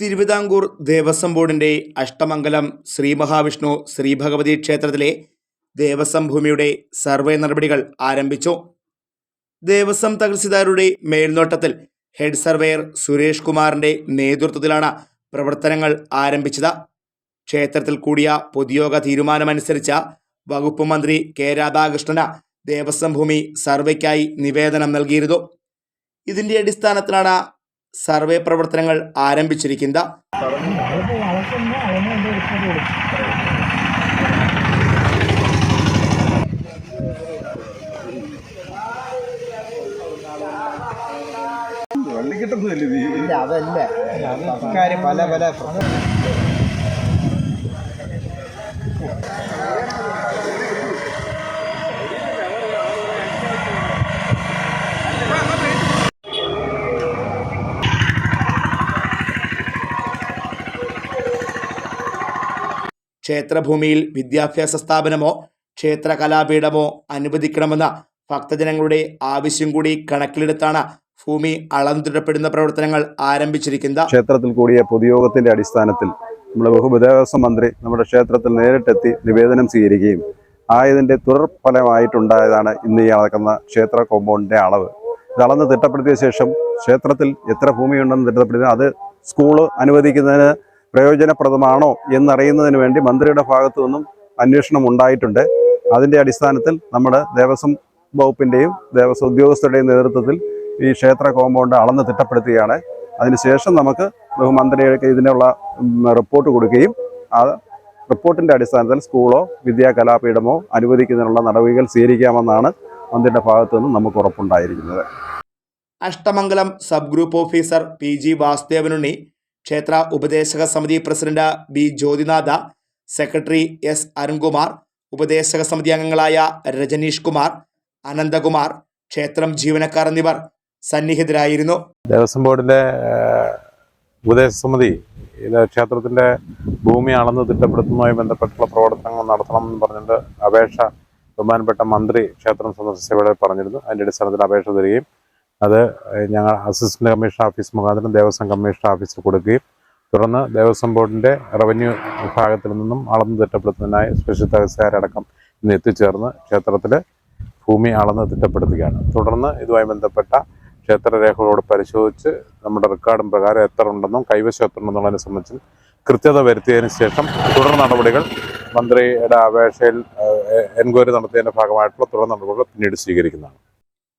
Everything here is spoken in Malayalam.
തിരുവിതാംകൂർ ദേവസ്വം ബോർഡിന്റെ അഷ്ടമംഗലം ശ്രീ മഹാവിഷ്ണു ശ്രീ ഭഗവതി ക്ഷേത്രത്തിലെ ദേവസ്വം ഭൂമിയുടെ സർവേ നടപടികൾ ആരംഭിച്ചു. ദേവസ്വം തഹസിൽദാരുടെ മേൽനോട്ടത്തിൽ ഹെഡ് സർവേയർ സുരേഷ് കുമാറിന്റെ നേതൃത്വത്തിലാണ് പ്രവർത്തനങ്ങൾ ആരംഭിച്ചത്. ക്ഷേത്രത്തിൽ കൂടിയ പൊതുയോഗ തീരുമാനമനുസരിച്ച വകുപ്പ് മന്ത്രി കെ രാധാകൃഷ്ണന് ദേവസ്വം ഭൂമി സർവേക്കായി നിവേദനം നൽകിയിരുന്നു. ഇതിന്റെ അടിസ്ഥാനത്തിലാണ് സർവേ പ്രവർത്തനങ്ങൾ ആരംഭിച്ചിരിക്കുന്നത് വള്ളി കിട്ടുന്നതല്ലേ നീ ഇല്ല അതല്ല പല പല ക്ഷേത്രഭൂമിയിൽ വിദ്യാഭ്യാസ സ്ഥാപനമോ ക്ഷേത്ര കലാപീഠമോ അനുവദിക്കണമെന്ന ഭക്തജനങ്ങളുടെ ആവശ്യം കൂടി കണക്കിലെടുത്താണ് ഭൂമി അളന്നിടപ്പെടുന്ന പ്രവർത്തനങ്ങൾ ആരംഭിച്ചിരിക്കുന്നത്. ക്ഷേത്രത്തിൽ കൂടിയ പൊതുയോഗത്തിന്റെ അടിസ്ഥാനത്തിൽ നമ്മുടെ ബഹുവിദ്യാഭ്യാസ മന്ത്രി നമ്മുടെ ക്ഷേത്രത്തിൽ നേരിട്ടെത്തി നിവേദനം സ്വീകരിക്കുകയും ആയതിന്റെ തുടർ ഫലമായിട്ടുണ്ടായതാണ് ഇന്ന് ഈ അളക്കുന്ന ക്ഷേത്ര കോമ്പൗണ്ടിന്റെ അളവ്. ഇത് അളന്ന് തിട്ടപ്പെടുത്തിയ ശേഷം ക്ഷേത്രത്തിൽ എത്ര ഭൂമിയുണ്ടെന്ന് തിട്ടപ്പെടുത്തി അത് സ്കൂൾ അനുവദിക്കുന്നതിന് പ്രയോജനപ്രദമാണോ എന്നറിയുന്നതിന് വേണ്ടി മന്ത്രിയുടെ ഭാഗത്തു നിന്നും അന്വേഷണം ഉണ്ടായിട്ടുണ്ട്. അതിന്റെ അടിസ്ഥാനത്തിൽ നമ്മുടെ ദേവസ്വം വകുപ്പിന്റെയും ദേവസ്വം ഉദ്യോഗസ്ഥരുടെയും നേതൃത്വത്തിൽ ഈ ക്ഷേത്ര കോമ്പൗണ്ട് അളന്ന് തിട്ടപ്പെടുത്തുകയാണ്. അതിനുശേഷം നമുക്ക് ബഹുമന്ത്രിക്ക് ഇതിനുള്ള റിപ്പോർട്ട് കൊടുക്കുകയും ആ റിപ്പോർട്ടിന്റെ അടിസ്ഥാനത്തിൽ സ്കൂളോ വിദ്യാ കലാപീഠമോ അനുവദിക്കുന്നതിനുള്ള നടപടികൾ സ്വീകരിക്കാമെന്നാണ് മന്ത്രിയുടെ ഭാഗത്തു നിന്നും നമുക്ക് ഉറപ്പുണ്ടായിരിക്കുന്നത്. Ashtamangalam sub group officer P G Vasudevanunni ക്ഷേത്ര ഉപദേശക സമിതി president B Jyothinatha secretary S Arunkumar ഉപദേശക സമിതി അംഗങ്ങളായ രജനീഷ് കുമാർ അനന്തകുമാർ ക്ഷേത്രം ജീവനക്കാർ എന്നിവർ സന്നിഹിതരായിരുന്നു. ദേവസ്വം ബോർഡിന്റെ ഉപദേശ സമിതി ക്ഷേത്രത്തിന്റെ ഭൂമി അളന്ന് തിട്ടപ്പെടുത്തുന്നതുമായി ബന്ധപ്പെട്ടുള്ള പ്രവർത്തനങ്ങൾ നടത്തണം എന്ന് പറഞ്ഞിട്ട് അപേക്ഷ ബഹുമാനപ്പെട്ട മന്ത്രി ക്ഷേത്രം സന്ദർശിച്ചവിടെ പറഞ്ഞിരുന്നു. അതിന്റെ അടിസ്ഥാനത്തിൽ അപേക്ഷ തരികയും അത് ഞങ്ങൾ അസിസ്റ്റന്റ് കമ്മീഷണർ ഓഫീസ് മുഖാന്തരം ദേവസ്വം കമ്മീഷണർ ഓഫീസിൽ കൊടുക്കുകയും തുടർന്ന് ദേവസ്വം ബോർഡിന്റെ റവന്യൂ വിഭാഗത്തിൽ നിന്നും അളന്ന് തിട്ടപ്പെടുത്തുന്നതിനായി സ്പെഷ്യൽ തഹസിൽദാരടക്കം ഇന്ന് എത്തിച്ചേർന്ന് ക്ഷേത്രത്തിൽ ഭൂമി അളന്ന് തിട്ടപ്പെടുത്തുകയാണ്. തുടർന്ന് ഇതുമായി ബന്ധപ്പെട്ട ക്ഷേത്രരേഖകളോട് പരിശോധിച്ച് നമ്മുടെ റെക്കോർഡും പ്രകാരം എത്ര ഉണ്ടെന്നും കൈവശം എത്ര ഉണ്ടെന്നുള്ളതിനെ സംബന്ധിച്ച് കൃത്യത വരുത്തിയതിന് ശേഷം തുടർ നടപടികൾ മന്ത്രിയുടെ അപേക്ഷയിൽ എൻക്വയറി നടത്തിയതിന്റെ ഭാഗമായിട്ടുള്ള തുടർ നടപടികൾ പിന്നീട് സ്വീകരിക്കുന്നതാണ്.